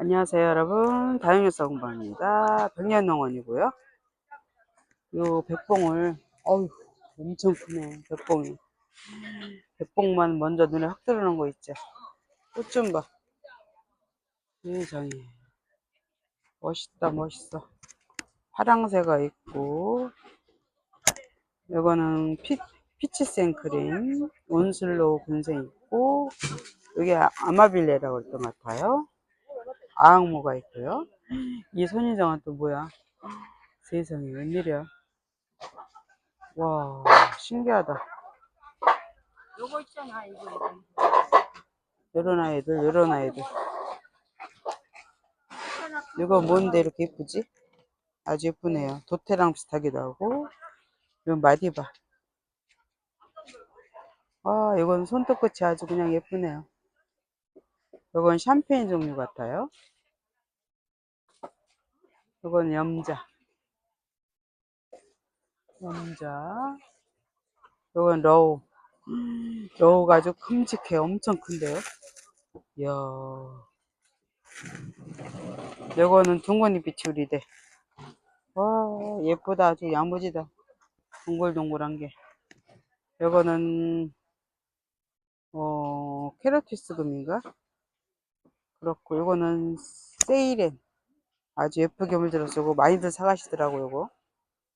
안녕하세요 여러분. 다영역사 공방입니다. 백년농원이고요. 요 백봉을 어휴 엄청 크네 백봉이. 백봉만 먼저 눈에 확 들어오는 거 있죠? 꽃 좀봐. 세상에 멋있다 멋있어. 파랑새가 있고 요거는 피, 피치 생크림 온슬로우 군생 있고 여기 아마빌레라고 했던 것 같아요 아악모가 있고요. 이 선인장은 또 뭐야? 세상에 웬일이야? 와 신기하다. 요거 있잖아 이거 이거. 요런 아이들 요런 아이들. 이거 뭔데 이렇게 예쁘지? 아주 예쁘네요. 도태랑 비슷하기도 하고. 이건 마디바. 아 이건 손톱 끝이 아주 그냥 예쁘네요. 이건 샴페인 종류 같아요. 이건 염자. 염자. 이건 러우. 러우가 아주 큼직해. 엄청 큰데요. 이야. 요거는 둥근잎 비추리대. 와, 예쁘다. 아주 야무지다. 동글동글한 게. 요거는, 어, 캐러티스 금인가? 그렇고, 요거는 세이렌. 아주 예쁘게 물들었어. 요 많이들 사가시더라고, 요거.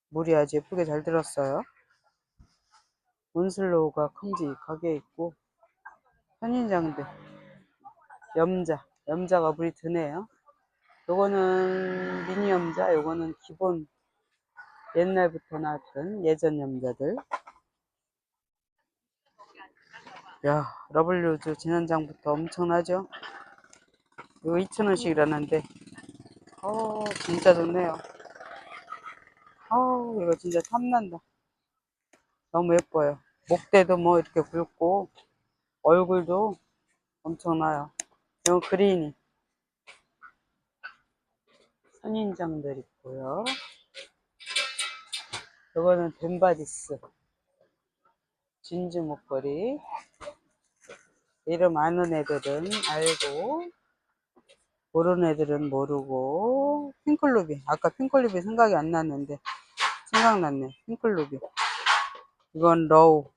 물이 아주 예쁘게 잘 들었어요. 온슬로우가 큼직하게 있고, 선인장들. 염자. 염자가 물이 드네요. 요거는 미니 염자, 요거는 기본 옛날부터 나왔던 예전 염자들. 야, 러블루즈 지난장부터 엄청나죠? 이거 2,000원씩이라는데, 어, 진짜 좋네요. 어, 이거 진짜 탐난다. 너무 예뻐요. 목대도 뭐 이렇게 굵고, 얼굴도 엄청나요. 이건 그린이. 선인장들 있고요. 이거는 벤바디스. 진주 목걸이. 이름 아는 애들은 알고, 모르는 애들은 모르고, 핑클루비. 아까 핑클루비 생각이 안 났는데, 생각났네. 핑클루비. 이건 러우.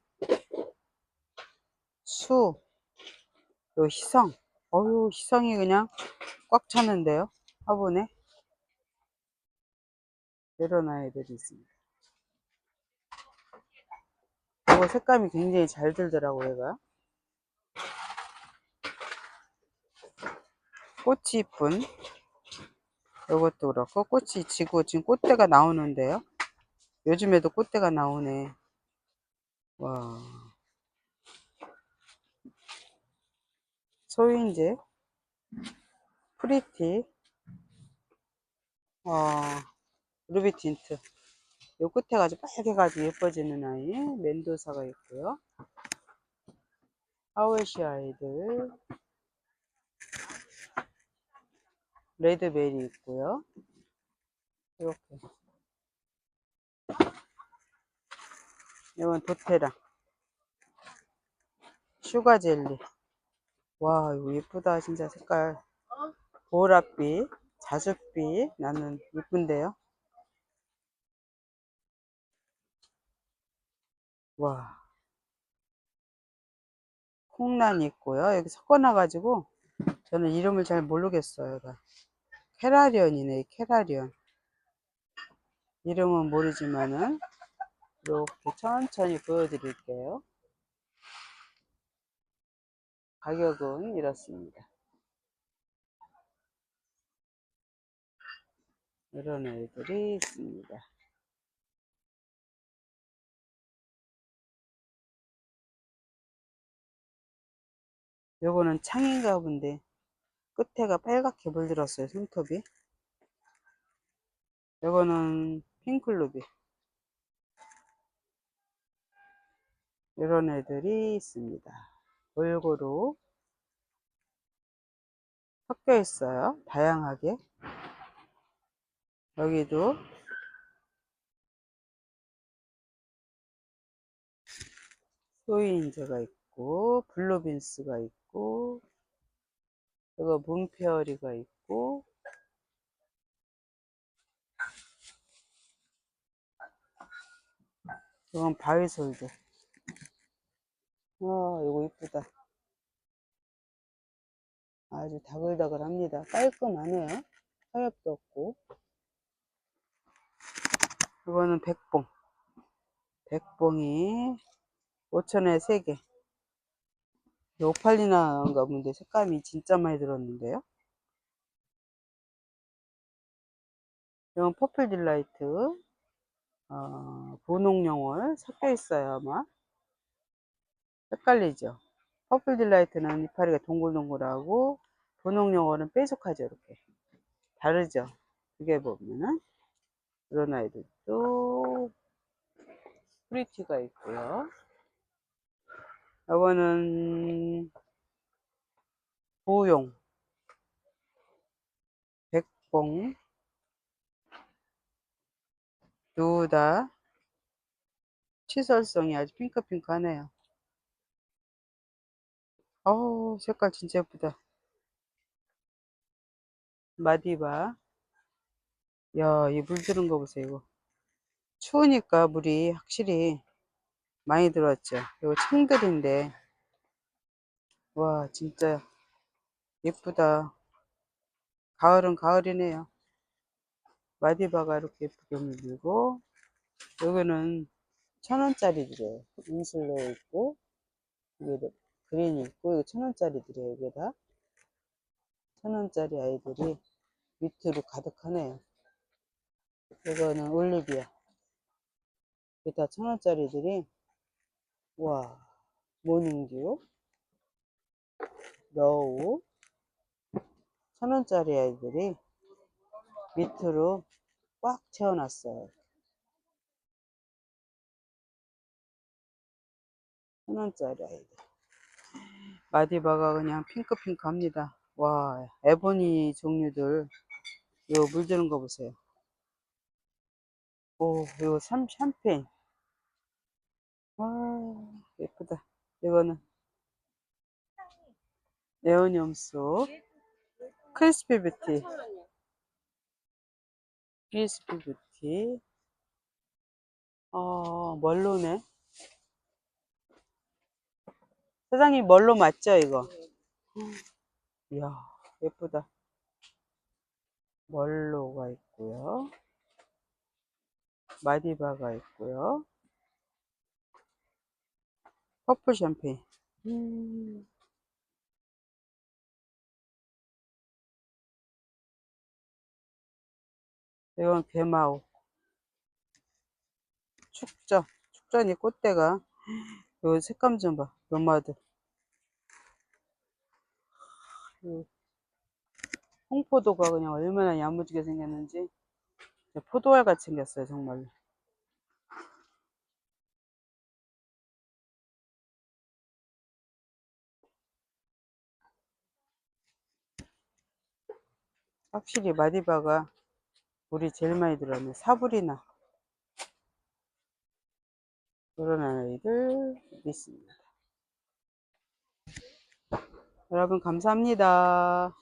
수. 요 희성. 어유 희성이 그냥 꽉 찼는데요. 화분에. 이런 아이들이 있습니다. 이거 색감이 굉장히 잘 들더라고요, 얘가. 꽃이 이쁜. 이것도 그렇고, 꽃이 지고 지금 꽃대가 나오는데요. 요즘에도 꽃대가 나오네. 와. 소인제, 프리티, 어, 루비 틴트. 요 끝에 가지고 빨개 가지고 예뻐지는 아이, 멘도사가 있고요. 하워시 아이들, 레드베리 있고요. 이렇게. 이건 도테라. 슈가 젤리. 와, 이거 예쁘다, 진짜 색깔. 보랏빛, 자줏빛. 나는 예쁜데요. 와. 콩란이 있고요. 여기 섞어놔가지고, 저는 이름을 잘 모르겠어요. 얘가. 캐라리언이네, 캐라리언. 이름은 모르지만은, 이렇게 천천히 보여드릴게요. 가격은 이렇습니다. 이런 애들이 있습니다. 요거는 창인가 본데 끝에가 빨갛게 물들었어요 손톱이. 요거는 핑클루비 이런 애들이 있습니다. 골고루 섞여 있어요 다양하게. 여기도 소이인제가 있고 블루빈스가 있고 이거 문페어리가 있고 이건 바위솔드. 와 이거 이쁘다. 아주 다글다글합니다. 깔끔하네요. 하엽도 없고. 이거는 백봉. 백봉이 5천원에 3개 오팔리나 인가 본데 색감이 진짜 많이 들었는데요? 이건 퍼플 딜라이트. 어, 분홍영월. 섞여 있어요 아마. 헷갈리죠? 퍼플 딜라이트는 이파리가 동글동글하고 분홍영월은 뾰족하죠 이렇게. 다르죠? 이게 보면은. 이런 아이들도 프리티가 있고요 이거는 부용 백봉 둘다 치설성이 아주 핑크핑크하네요. 어우 색깔 진짜 예쁘다. 마디바 야, 이 물 들은 거 보세요, 이거. 추우니까 물이 확실히 많이 들어왔죠. 이거 청들인데 와, 진짜 예쁘다. 가을은 가을이네요. 마디바가 이렇게 예쁘게 물들고 여기는 천 원짜리들이에요. 인슬로 있고 여기도 그린 있고 이거 천 원짜리들이에요. 이게 다천 원짜리 아이들이 밑으로 가득하네요. 이거는 올리비아. 이게 다 천 원짜리들이 와 모닝듀 러우 천 원짜리 아이들이 밑으로 꽉 채워놨어요. 천 원짜리 아이들. 마디바가 그냥 핑크핑크 합니다. 와, 에보니 종류들. 이거 물드는 거 보세요. 오, 이거 샴, 샴페인. 와, 예쁘다. 이거는 에어니엄소. 크리스피 뷰티. 크리스피 뷰티. 어, 멀로네. 사장님 멀로 맞죠, 이거? 이야, 예쁘다. 멀로가 있고요. 마디바가 있고요. 퍼플 샴페인. 음. 이건 괴마오. 축전. 축전이 꽃대가. 요 색감 좀 봐. 요 홍포도가 그냥 얼마나 야무지게 생겼는지. 포도알 같이 생겼어요, 정말로. 확실히 마디바가 물이 제일 많이 들어있네. 사불이나. 그런 아이들 있습니다. 여러분 감사합니다.